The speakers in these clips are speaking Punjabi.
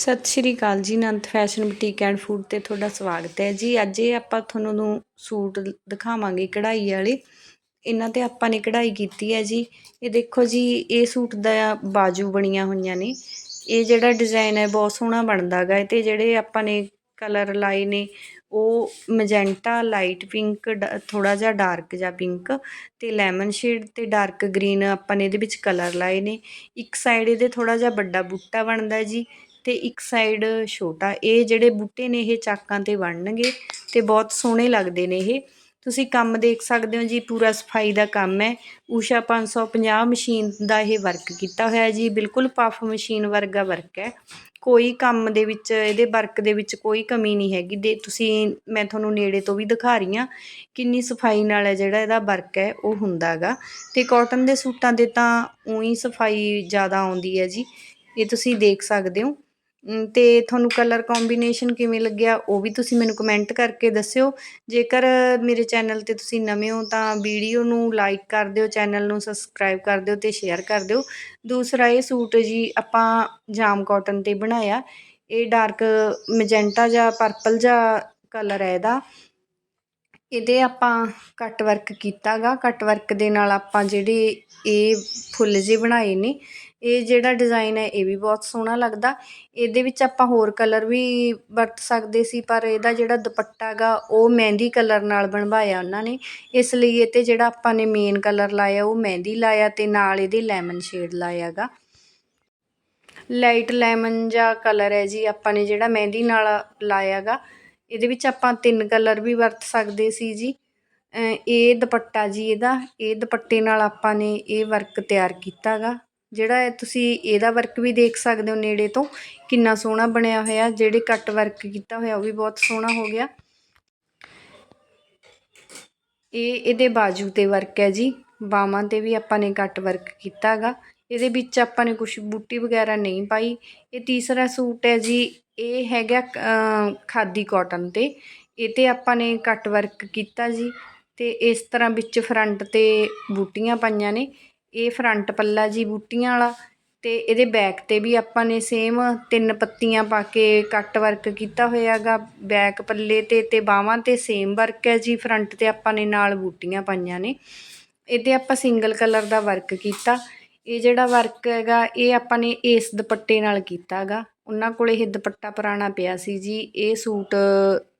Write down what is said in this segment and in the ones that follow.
ਸਤਿ ਸ਼੍ਰੀ ਅਕਾਲ ਜੀ, Anant fashion boutique and food ਤੇ ਤੁਹਾਡਾ ਸਵਾਗਤ ਹੈ ਜੀ। ਅੱਜ ਇਹ ਆਪਾਂ ਤੁਹਾਨੂੰ ਨੂੰ ਸੂਟ ਦਿਖਾਵਾਂਗੇ ਕਢਾਈ ਵਾਲੇ। ਇਹਨਾਂ ਤੇ ਆਪਾਂ ਨੇ ਕਢਾਈ ਕੀਤੀ ਹੈ ਜੀ। ਇਹ ਦੇਖੋ ਜੀ, ਇਹ ਸੂਟ ਦਾ ਬਾਜੂ ਬਣੀਆਂ ਹੋਈਆਂ ਨੇ। ਇਹ ਜਿਹੜਾ ਡਿਜ਼ਾਈਨ ਹੈ, ਬਹੁਤ ਸੋਹਣਾ ਬਣਦਾ ਗਾ। ਤੇ ਜਿਹੜੇ ਆਪਾਂ ਨੇ ਕਲਰ ਲਾਏ ਨੇ, ਉਹ ਮੈਜੈਂਟਾ ਲਾਈਟ ਪਿੰਕ ਥੋੜਾ ਜਿਹਾ ਡਾਰਕ ਜਾਂ ਪਿੰਕ ਤੇ ਲੈਮਨ ਸ਼ੇਡ ਤੇ ਡਾਰਕ ਗ੍ਰੀਨ ਆਪਾਂ ਨੇ ਇਹਦੇ ਵਿੱਚ ਕਲਰ ਲਾਏ ਨੇ। ਇੱਕ ਸਾਈਡ ਇਹਦੇ ਥੋੜਾ ਜਿਹਾ ਵੱਡਾ ਬੂਟਾ ਬਣਦਾ ਜੀ। ਤੇ ਇੱਕ ਸਾਈਡ ਛੋਟਾ, ਇਹ ਜਿਹੜੇ ਬੂਟੇ ਨੇ ਇਹ ਚਾਕਾਂ ਤੇ ਬਣਨਗੇ ਤੇ ਬਹੁਤ ਸੋਹਣੇ ਲੱਗਦੇ ਨੇ ਇਹ। ਤੁਸੀਂ ਕੰਮ ਦੇਖ ਸਕਦੇ ਹੋ ਜੀ, ਪੂਰਾ ਸਫ਼ਾਈ ਦਾ ਕੰਮ ਹੈ। ਊਸ਼ਾ 550 ਮਸ਼ੀਨ ਦਾ ਇਹ ਵਰਕ ਕੀਤਾ ਹੋਇਆ ਜੀ, ਬਿਲਕੁਲ ਪਫ ਮਸ਼ੀਨ ਵਰਗਾ ਵਰਕ ਹੈ। ਕੋਈ ਕੰਮ ਦੇ ਵਿੱਚ, ਇਹਦੇ ਵਰਕ ਦੇ ਵਿੱਚ ਕੋਈ ਕਮੀ ਨਹੀਂ ਹੈਗੀ। ਦੇ, ਤੁਸੀਂ, ਮੈਂ ਤੁਹਾਨੂੰ ਨੇੜੇ ਤੋਂ ਵੀ ਦਿਖਾ ਰਹੀ ਹਾਂ, ਕਿੰਨੀ ਸਫ਼ਾਈ ਨਾਲ ਹੈ ਜਿਹੜਾ ਇਹਦਾ ਵਰਕ ਹੈ, ਉਹ ਹੁੰਦਾਗਾ ਤੇ ਕਾਟਨ ਦੇ ਸੂਟਾਂ ਦੇ ਤਾਂ ਉਹੀ ਸਫ਼ਾਈ ਜ਼ਿਆਦਾ ਆਉਂਦੀ ਹੈ ਜੀ। ਇਹ ਤੁਸੀਂ ਦੇਖ ਸਕਦੇ ਹੋ। ਤੇ ਤੁਹਾਨੂੰ ਕਲਰ ਕੰਬੀਨੇਸ਼ਨ ਕਿਵੇਂ ਲੱਗਿਆ, ਉਹ ਵੀ ਤੁਸੀਂ ਮੈਨੂੰ ਕਮੈਂਟ ਕਰਕੇ ਦੱਸਿਓ। ਜੇਕਰ ਮੇਰੇ ਚੈਨਲ ਤੇ ਤੁਸੀਂ ਨਵੇਂ ਹੋ, ਤਾਂ ਵੀਡੀਓ ਨੂੰ ਲਾਈਕ ਕਰ ਦਿਓ ਚੈਨਲ ਨੂੰ ਸਬਸਕ੍ਰਾਈਬ ਕਰ ਦਿਓ ਤੇ ਸ਼ੇਅਰ ਕਰ ਦਿਓ। ਦੂਸਰਾ ਇਹ ਸੂਟ ਜੀ, ਆਪਾਂ ਜਾਮ ਕਾਟਨ ਤੇ ਬਣਾਇਆ। ਇਹ ਡਾਰਕ ਮੈਜੈਂਟਾ ਜਾਂ ਪਰਪਲ ਜਾਂ ਕਲਰ ਹੈ ਇਹਦਾ। ਇਹਦੇ ਆਪਾਂ ਕੱਟ ਵਰਕ ਕੀਤਾਗਾ ਕੱਟ ਵਰਕ ਦੇ ਨਾਲ ਆਪਾਂ ਜਿਹੜੇ ਇਹ ਫੁੱਲ ਜਿਹੇ ਬਣਾਏ ਨੇ ਇਹ ਜਿਹੜਾ ਡਿਜ਼ਾਈਨ ਹੈ, ਇਹ ਵੀ ਬਹੁਤ ਸੋਹਣਾ ਲੱਗਦਾ। ਇਹਦੇ ਵਿੱਚ ਆਪਾਂ ਹੋਰ ਕਲਰ ਵੀ ਵਰਤ ਸਕਦੇ ਸੀ, ਪਰ ਇਹਦਾ ਜਿਹੜਾ ਦੁਪੱਟਾ ਗਾ, ਉਹ ਮਹਿੰਦੀ ਕਲਰ ਨਾਲ ਬਣਵਾਇਆ ਉਹਨਾਂ ਨੇ। ਇਸ ਲਈ ਇਹ 'ਤੇ ਜਿਹੜਾ ਆਪਾਂ ਨੇ ਮੇਨ ਕਲਰ ਲਾਇਆ, ਉਹ ਮਹਿੰਦੀ ਲਾਇਆ ਅਤੇ ਨਾਲ ਇਹਦੇ ਲੈਮਨ ਸ਼ੇਡ ਲਾਇਆ ਗਾ। ਲਾਈਟ ਲੈਮਨ ਜਾਂ ਕਲਰ ਹੈ ਜੀ, ਆਪਾਂ ਨੇ ਜਿਹੜਾ ਮਹਿੰਦੀ ਨਾਲ ਲਾਇਆ ਗਾ। ਇਹਦੇ ਵਿੱਚ ਆਪਾਂ ਤਿੰਨ ਕਲਰ ਵੀ ਵਰਤ ਸਕਦੇ ਸੀ ਜੀ। ਇਹ ਦੁਪੱਟਾ ਜੀ ਇਹਦਾ, ਇਹ ਦੁਪੱਟੇ ਨਾਲ ਆਪਾਂ ਨੇ ਇਹ ਵਰਕ ਤਿਆਰ ਕੀਤਾ ਗਾ ਜਿਹੜਾ ਤੁਸੀਂ ਇਹਦਾ ਵਰਕ ਵੀ ਦੇਖ ਸਕਦੇ ਹੋ ਨੇੜੇ ਤੋਂ। ਕਿੰਨਾ ਸੋਹਣਾ ਬਣਿਆ ਹੋਇਆ, ਜਿਹੜੇ ਕੱਟ ਵਰਕ ਕੀਤਾ ਹੋਇਆ, ਉਹ ਵੀ ਬਹੁਤ ਸੋਹਣਾ ਹੋ ਗਿਆ। ਇਹ ਇਹਦੇ ਬਾਜੂ ਤੇ ਵਰਕ ਹੈ ਜੀ, ਬਾਹਾਂ ਤੇ ਵੀ ਆਪਾਂ ਨੇ ਕੱਟ ਵਰਕ ਕੀਤਾ ਕੀਤਾਗਾ। ਇਹਦੇ ਵਿੱਚ ਆਪਾਂ ਨੇ ਕੁਝ ਬੂਟੀ ਵਗੈਰਾ ਨਹੀਂ ਪਾਈ। ਇਹ ਤੀਸਰਾ ਸੂਟ ਹੈ ਜੀ, ਇਹ ਹੈਗਾ ਖਾਦੀ ਕਾਟਨ ਤੇ। ਇਹ ਤੇ ਆਪਾਂ ਨੇ ਕੱਟ ਵਰਕ ਕੀਤਾ ਜੀ, ਤੇ ਇਸ ਤਰ੍ਹਾਂ ਵਿੱਚ ਫਰੰਟ ਤੇ ਬੂਟੀਆਂ ਪਾਈਆਂ ਨੇ। ਇਹ ਫਰੰਟ ਪੱਲਾ ਜੀ ਬੂਟੀਆਂ ਵਾਲਾ ਤੇ ਇਹਦੇ ਬੈਕ ਤੇ ਵੀ ਆਪਾਂ ਨੇ ਸੇਮ ਤਿੰਨ ਪੱਤੀਆਂ ਪਾ ਕੇ ਕੱਟ ਵਰਕ ਕੀਤਾ ਹੋਇਆਗਾ। ਬੈਕ ਪੱਲੇ ਤੇ ਤੇ ਬਾਹਾਂ ਤੇ ਸੇਮ ਵਰਕ ਹੈ ਜੀ। ਫਰੰਟ ਤੇ ਆਪਾਂ ਨੇ ਨਾਲ ਬੂਟੀਆਂ ਪਾਈਆਂ ਨੇ। ਇਹਦੇ ਆਪਾਂ ਸਿੰਗਲ ਕਲਰ ਦਾ ਵਰਕ ਕੀਤਾ। ਇਹ ਜਿਹੜਾ ਵਰਕ ਹੈਗਾ, ਇਹ ਆਪਾਂ ਨੇ ਇਸ ਦੁਪੱਟੇ ਨਾਲ ਕੀਤਾਗਾ। ਉਹਨਾਂ ਕੋਲ ਇਹ ਦੁਪੱਟਾ ਪੁਰਾਣਾ ਪਿਆ ਸੀ ਜੀ। ਇਹ ਸੂਟ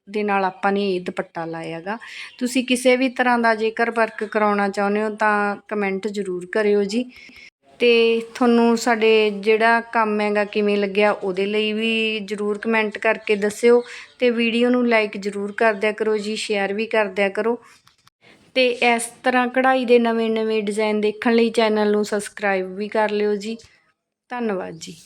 ਦੇ ਨਾਲ ਆਪਾਂ ਨੇ ਇਹ ਦੁਪੱਟਾ ਲਾਇਆਗਾ ਤੁਸੀਂ ਕਿਸੇ ਵੀ ਤਰ੍ਹਾਂ ਦਾ ਜੇਕਰ ਵਰਕ ਕਰਾਉਣਾ ਚਾਹੁੰਦੇ ਹੋ ਤਾਂ ਕਮੈਂਟ ਜ਼ਰੂਰ ਕਰਿਓ ਜੀ। ਤੇ ਤੁਹਾਨੂੰ ਸਾਡੇ ਜਿਹੜਾ ਕੰਮ ਹੈਗਾ ਕਿਵੇਂ ਲੱਗਿਆ ਉਹਦੇ ਲਈ ਵੀ ਜ਼ਰੂਰ ਕਮੈਂਟ ਕਰਕੇ ਦੱਸਿਓ ਤੇ ਵੀਡੀਓ ਨੂੰ ਲਾਈਕ ਜ਼ਰੂਰ ਕਰ ਦਿਆ ਕਰੋ ਜੀ ਸ਼ੇਅਰ ਵੀ ਕਰ ਦਿਆ ਕਰੋ। ਤੇ ਇਸ ਤਰ੍ਹਾਂ ਕਢਾਈ ਦੇ ਨਵੇਂ-ਨਵੇਂ ਡਿਜ਼ਾਈਨ ਦੇਖਣ ਲਈ ਚੈਨਲ ਨੂੰ ਸਬਸਕ੍ਰਾਈਬ ਵੀ ਕਰ ਲਿਓ ਜੀ। ਧੰਨਵਾਦ ਜੀ।